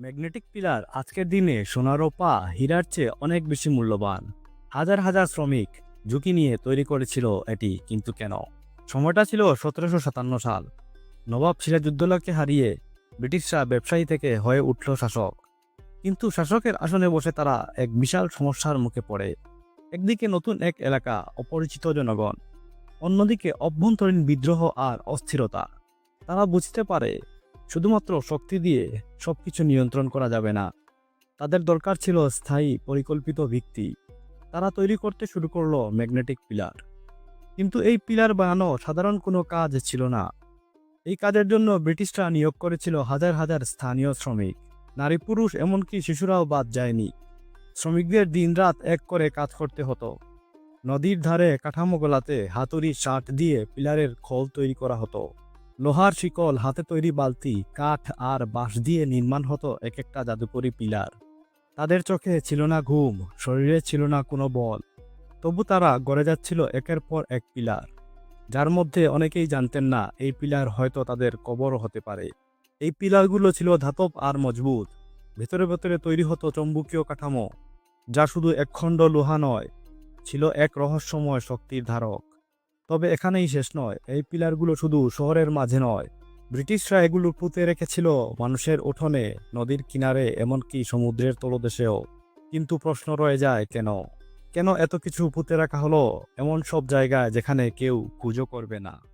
Magnetic pillar আজকের দিনে সোনার পা হীরার চেয়ে অনেক বেশি মূল্যবান। হাজার হাজার শ্রমিক ঝুঁকি নিয়ে তৈরি করেছিল এটি, কিন্তু কেন? সময়টা ছিল সতেরোশো সাতান্ন সাল। নবাব সিরাজউদ্দৌলাকে হারিয়ে ব্রিটিশরা ব্যবসায়ী থেকে হয়ে উঠল শাসক। কিন্তু শাসকের আসনে বসে তারা এক বিশাল সমস্যার মুখে পড়ে। একদিকে নতুন এক এলাকা, অপরিচিত জনগণ। অন্যদিকে অভ্যন্তরীণ বিদ্রোহ আর অস্থিরতা। তারা বুঝতে পারে শুধুমাত্র শক্তি দিয়ে সবকিছু নিয়ন্ত্রণ করা যাবে না। তাদের দরকার ছিল স্থায়ী, পরিকল্পিত ভিত্তি। তারা তৈরি করতে শুরু করল ম্যাগনেটিক পিলার। কিন্তু এই পিলার বানানো সাধারণ কোনো কাজ ছিল না। এই কাজের জন্য ব্রিটিশরা নিয়োগ করেছিল হাজার হাজার স্থানীয় শ্রমিক। নারী পুরুষ এমনকি শিশুরাও বাদ যায়নি। শ্রমিকদের দিনরাত এক করে কাজ করতে হতো। নদীর ধারে কাঠামো গোলাতে হাতুড়ি শার্ট দিয়ে পিলারের খোল তৈরি করা হতো। লোহার শিকল, হাতে তৈরি বালতি, কাঠ আর বাঁশ দিয়ে নির্মাণ হতো এক একটা জাদুকরি পিলার। তাদের চোখে ছিল না ঘুম, শরীরে ছিল না কোনো বল। তবু তারা গড়ে যাচ্ছিল একের পর এক পিলার। যার মধ্যে অনেকেই জানতেন না, এই পিলার হয়তো তাদের কবরও হতে পারে। এই পিলারগুলো ছিল ধাতব আর মজবুত। ভেতরে ভেতরে তৈরি হতো চৌম্বকীয় কাঠামো, যা শুধু একখণ্ড লোহা নয়, ছিল এক রহস্যময় শক্তির ধারক। তবে এখানেই শেষ নয়। এই পিলারগুলো শুধু শহরের মাঝে নয়। ব্রিটিশরা এগুলো পুঁতে রেখেছিল মানুষের উঠোনে, নদীর কিনারে, এমনকি সমুদ্রের তলদেশেও। কিন্তু প্রশ্ন রয়ে যায়, কেন? কেন এত কিছু পুঁতে রাখা হলো? এমন সব জায়গায় যেখানে কেউ পুজো করবে না।